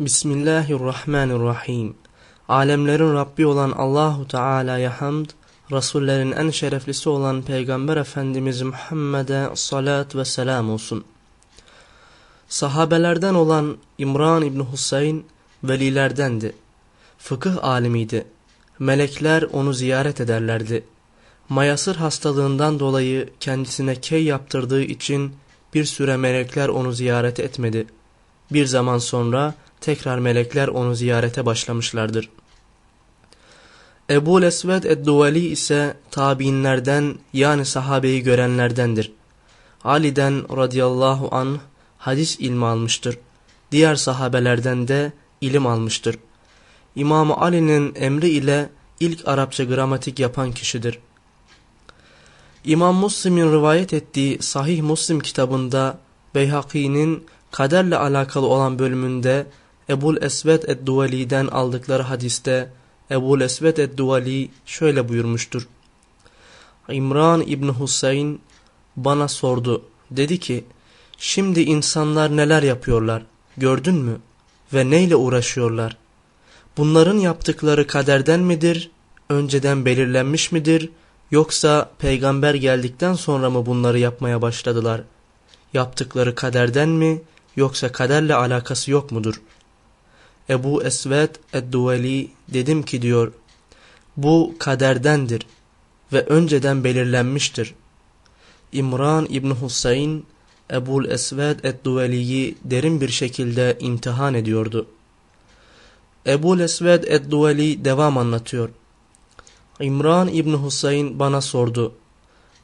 Bismillahirrahmanirrahim. Alemlerin Rabbi olan Allahu Teala'ya hamd, Resullerin en şereflisi olan Peygamber Efendimiz Muhammed'e salat ve selam olsun. Sahabelerden olan İmran İbni Husayn velilerdendi. Fıkıh alimiydi. Melekler onu ziyaret ederlerdi. Mayasır hastalığından dolayı kendisine key yaptırdığı için bir süre melekler onu ziyaret etmedi. Bir zaman sonra tekrar melekler onu ziyarete başlamışlardır. Ebu Esved Edduvali ise tabiinlerden yani sahabeyi görenlerdendir. Ali'den radıyallahu anh hadis ilmi almıştır. Diğer sahabelerden de ilim almıştır. İmam Ali'nin emri ile ilk Arapça gramatik yapan kişidir. İmam Müslim'in rivayet ettiği Sahih Müslim kitabında Beyhaki'nin kaderle alakalı olan bölümünde Ebul Esved Edduvali'den aldıkları hadiste Ebul Esved Edduvali şöyle buyurmuştur. İmran İbni Husayn bana sordu. Dedi ki şimdi insanlar neler yapıyorlar gördün mü ve neyle uğraşıyorlar? Bunların yaptıkları kaderden midir, önceden belirlenmiş midir yoksa peygamber geldikten sonra mı bunları yapmaya başladılar? Yaptıkları kaderden mi yoksa kaderle alakası yok mudur?'' Ebu Esved Edduveli dedim ki diyor bu kaderdendir ve önceden belirlenmiştir. İmran İbn Husayn Ebul Esved Edduveli'yi derin bir şekilde imtihan ediyordu. Ebul Esved Edduveli devam anlatıyor. İmran İbn Husayn bana sordu.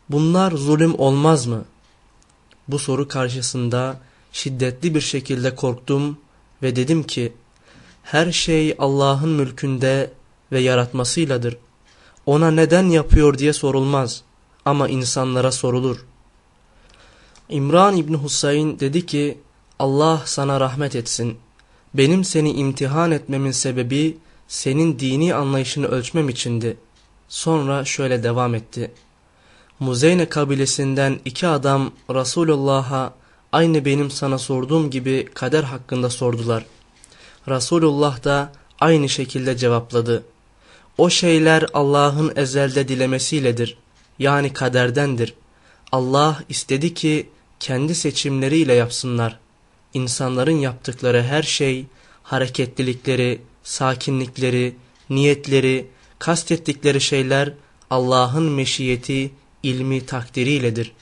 Bunlar zulüm olmaz mı? Bu soru karşısında şiddetli bir şekilde korktum ve dedim ki her şey Allah'ın mülkünde ve yaratmasıyladır. Ona neden yapıyor diye sorulmaz ama insanlara sorulur. İmran İbni Husayn dedi ki Allah sana rahmet etsin. Benim seni imtihan etmemin sebebi senin dini anlayışını ölçmem içindi. Sonra şöyle devam etti. Muzeyne kabilesinden iki adam Resulullah'a aynı benim sana sorduğum gibi kader hakkında sordular.'' Resulullah da aynı şekilde cevapladı. O şeyler Allah'ın ezelde dilemesiyledir. Yani kaderdendir. Allah istedi ki kendi seçimleriyle yapsınlar. İnsanların yaptıkları her şey, hareketlilikleri, sakinlikleri, niyetleri, kastettikleri şeyler Allah'ın meşiyeti, ilmi takdiriyledir.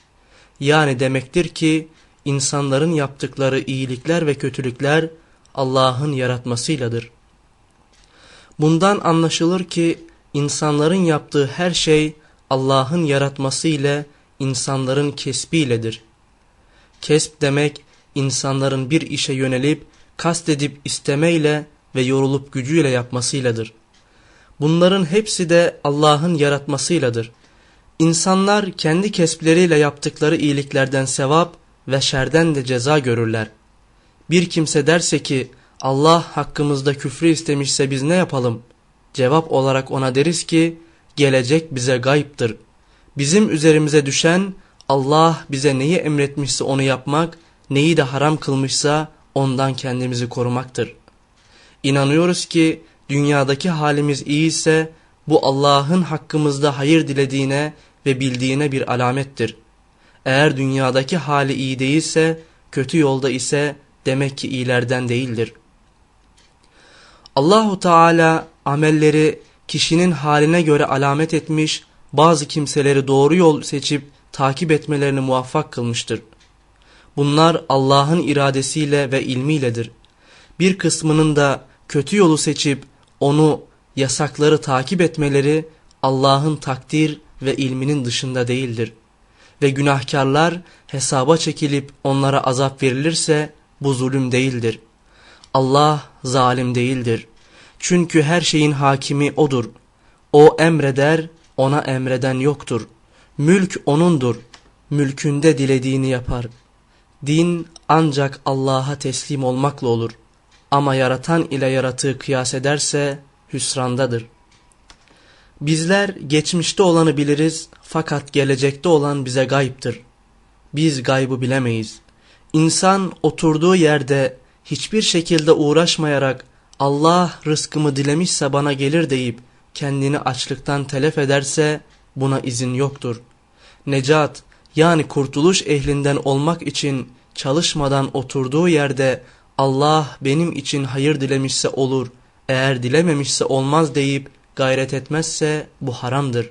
Yani demektir ki insanların yaptıkları iyilikler ve kötülükler Allah'ın yaratmasıyladır. Bundan anlaşılır ki insanların yaptığı her şey Allah'ın yaratması ile insanların kesbiyledir. Kesp demek insanların bir işe yönelip kastedip istemeyle ve yorulup gücüyle yapmasıyladır. Bunların hepsi de Allah'ın yaratmasıyladır. İnsanlar kendi kespleriyle yaptıkları iyiliklerden sevap ve şerden de ceza görürler. Bir kimse derse ki Allah hakkımızda küfrü istemişse biz ne yapalım? Cevap olarak ona deriz ki gelecek bize gayiptir. Bizim üzerimize düşen Allah bize neyi emretmişse onu yapmak, neyi de haram kılmışsa ondan kendimizi korumaktır. İnanıyoruz ki dünyadaki halimiz iyi ise bu Allah'ın hakkımızda hayır dilediğine ve bildiğine bir alamettir. Eğer dünyadaki hali iyi değilse, kötü yolda ise demek ki iyilerden değildir. Allahu Teala amelleri kişinin haline göre alamet etmiş, bazı kimseleri doğru yol seçip takip etmelerini muvaffak kılmıştır. Bunlar Allah'ın iradesiyle ve ilmiyledir. Bir kısmının da kötü yolu seçip onu yasakları takip etmeleri Allah'ın takdir ve ilminin dışında değildir. Ve günahkarlar hesaba çekilip onlara azap verilirse bu zulüm değildir. Allah zalim değildir. Çünkü her şeyin hakimi O'dur. O emreder, ona emreden yoktur. Mülk O'nundur. Mülkünde dilediğini yapar. Din ancak Allah'a teslim olmakla olur. Ama yaratan ile yaratığı kıyas ederse hüsrandadır. Bizler geçmişte olanı biliriz fakat gelecekte olan bize gayiptir. Biz gaybı bilemeyiz. İnsan oturduğu yerde hiçbir şekilde uğraşmayarak Allah rızkımı dilemişse bana gelir deyip kendini açlıktan telef ederse buna izin yoktur. Necat yani kurtuluş ehlinden olmak için çalışmadan oturduğu yerde Allah benim için hayır dilemişse olur, eğer dilememişse olmaz deyip gayret etmezse bu haramdır.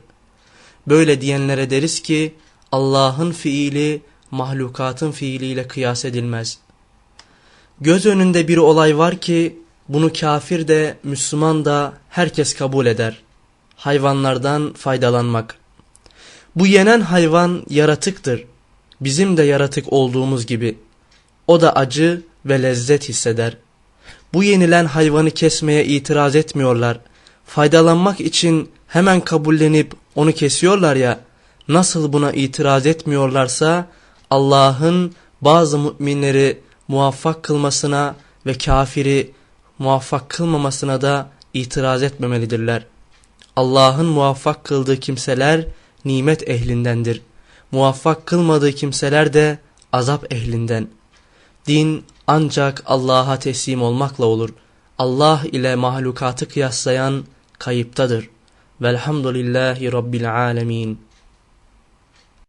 Böyle diyenlere deriz ki Allah'ın fiili mahlukatın fiiliyle kıyas edilmez. Göz önünde bir olay var ki bunu kafir de Müslüman da herkes kabul eder. Hayvanlardan faydalanmak. Bu yenen hayvan yaratıktır. Bizim de yaratık olduğumuz gibi. O da acı ve lezzet hisseder. Bu yenilen hayvanı kesmeye itiraz etmiyorlar. Faydalanmak için hemen kabullenip onu kesiyorlar ya. Nasıl buna itiraz etmiyorlarsa Allah'ın bazı müminleri muvaffak kılmasına ve kafiri muvaffak kılmamasına da itiraz etmemelidirler. Allah'ın muvaffak kıldığı kimseler nimet ehlindendir. Muvaffak kılmadığı kimseler de azap ehlinden. Din ancak Allah'a teslim olmakla olur. Allah ile mahlukatı kıyaslayan kayıptadır. Velhamdülillahi Rabbil alemin.